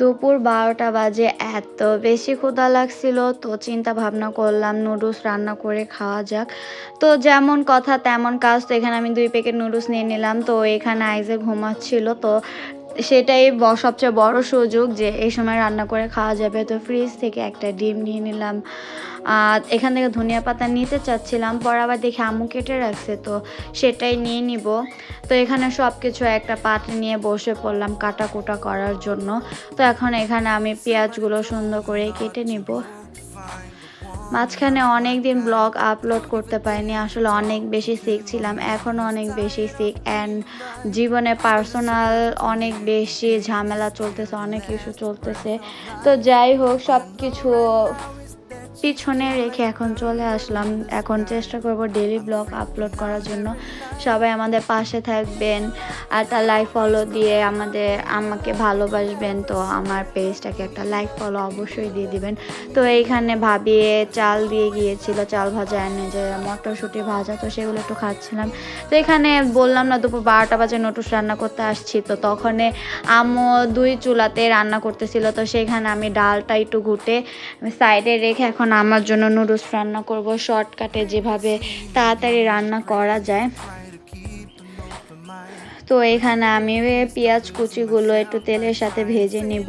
দুপুর বারোটা বাজে, এত বেশি ক্ষুধা লাগছিল। তো চিন্তা ভাবনা করলাম, নুডলস রান্না করে খাওয়া যাক। তো যেমন কথা তেমন কাজ, তো এখানে আমি দুই প্যাকেট নুডলস নিয়ে নিলাম। তো এখানে আইজে ঘুমাচ্ছিল, তো সেটাই সবচেয়ে বড় সুযোগ যে এই সময় রান্না করে খাওয়া যাবে। তো ফ্রিজ থেকে একটা ডিম নিয়ে নিলাম। আর এখান থেকে ধনিয়া পাতা নিতে চাচ্ছিলাম, পর আবার দেখি আম্মু কেটে রাখছে, তো সেটাই নিয়ে নিব। তো এখানে সব কিছু একটা পাত্রে নিয়ে বসে পড়লাম কাটা কুটা করার জন্য। তো এখন এখানে আমি পেঁয়াজগুলো সুন্দর করে কেটে নিব। মাঝখানে অনেক দিন ব্লগ আপলোড করতে পারিনি, আসলে অনেক বেশি সিক ছিলাম এখনও অনেক বেশি সিক অ্যান্ড জীবনে পার্সোনাল অনেক বেশি ঝামেলা চলতেছে, অনেক কিছু চলতেছে। তো যাই হোক সব কিছু পিছনে রেখে এখন চলে আসলাম। এখন চেষ্টা করব ডেলি ব্লগ আপলোড করার জন্য। সবাই আমাদের পাশে থাকবেন আর তার লাইক ফলো দিয়ে আমাদের, আমাকে ভালোবাসবেন। তো আমার পেজটাকে একটা লাইক ফলো অবশ্যই দিয়ে দিবেন। তো এইখানে ভাবিয়ে চাল দিয়ে গিয়েছিল, চাল ভাজা এনে যে মটরশুঁটি ভাজা, তো সেগুলো একটু খাচ্ছিলাম। তো এখানে বললাম না, দুপুর বারোটা বাজে নটুস রান্না করতে আসছি। তো তখনে আম্মু দুই চুলাতে রান্না করতেছিল। তো সেখানে আমি ডালটা একটু ঘুটে সাইডে রেখে এখন আমার জন্য নুডলস রান্না করব। শর্টকাটে যেভাবে তাড়াতাড়ি রান্না করা যায়। তো এখানে আমি পেঁয়াজ কুচিগুলো একটু তেলের সাথে ভেজে নিব।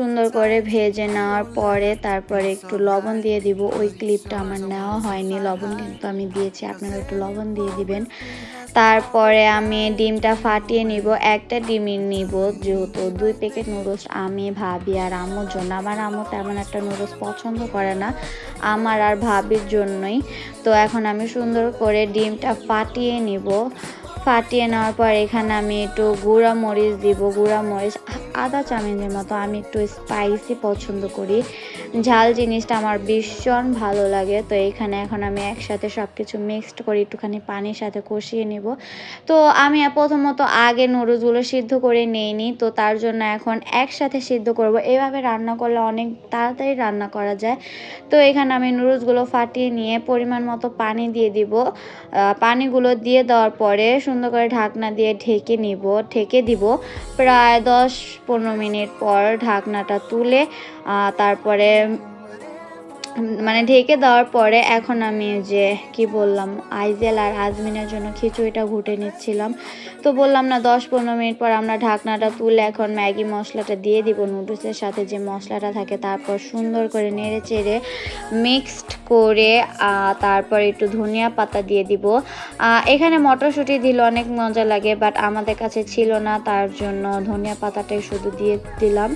সুন্দর করে ভেজে নেওয়ার পরে তারপরে একটু লবণ দিয়ে দিব। ওই ক্লিপটা আমার নেওয়া হয়নি, লবণ কিন্তু আমি দিয়েছি, আপনারা একটু লবণ দিয়ে দিবেন। তারপরে আমি ডিমটা ফাটিয়ে নিব, একটা ডিমই নিব, যেহেতু দুই প্যাকেট নুডলস আমি, ভাবি আর আম্মুর জন্য। আমার আম্মু তেমন একটা নুডলস পছন্দ করে না, আমার আর ভাবির জন্যই। তো এখন আমি সুন্দর করে ডিমটা ফাটিয়ে নিব। ফাটিয়ে নেওয়ার পর এখানে আমি একটু গুঁড়া মরিচ দিব, গুঁড়া মরিচ, আদা চামচের মতো আমি একটু স্পাইসি পছন্দ করি। ঝাল জিনিসটা আমার ভীষণ ভালো লাগে, তো এখানে এখন আমি একসাথে সব কিছু মিক্সড করে একটুখানি পানির সাথে কষিয়ে নিব। তো আমি প্রথমত আগে নুডলসগুলো সিদ্ধ করে নিইনি, তো তার জন্য এখন একসাথে সিদ্ধ করব। এভাবে রান্না করলে অনেক তাড়াতাড়ি রান্না করা যায়। তো এখানে আমি নুডলসগুলো ফাটিয়ে নিয়ে পরিমাণ মতো পানি দিয়ে দিব। পানিগুলো দিয়ে দেওয়ার পরে সুন্দর করে ঢাকনা দিয়ে ঢেকে নিব, ঢেকে দিব। প্রায় দশ পনেরো মিনিট পর ঢাকনাটা তুলে তারপরে মানে ঢেকে দেওয়ার পরে এখন আমি যে কি বললাম, আইজেল আর আজমিনের জন্য খিচুড়িটা ঘুটে নিচ্ছিলাম। তো বললাম না, দশ পনেরো মিনিট পর আমরা ঢাকনাটা তুলে এখন ম্যাগি মশলাটা দিয়ে দিব নুডলসের সাথে যে মশলাটা থাকে, তারপর সুন্দর করে নেড়ে চেড়ে মিক্সড করে তারপর একটু ধনিয়া পাতা দিয়ে দিব। এখানে মটরশুঁটি দিলে অনেক মজা লাগে, বাট আমাদের কাছে ছিল না, তার জন্য ধনিয়া পাতাটাই শুধু দিয়ে দিলাম।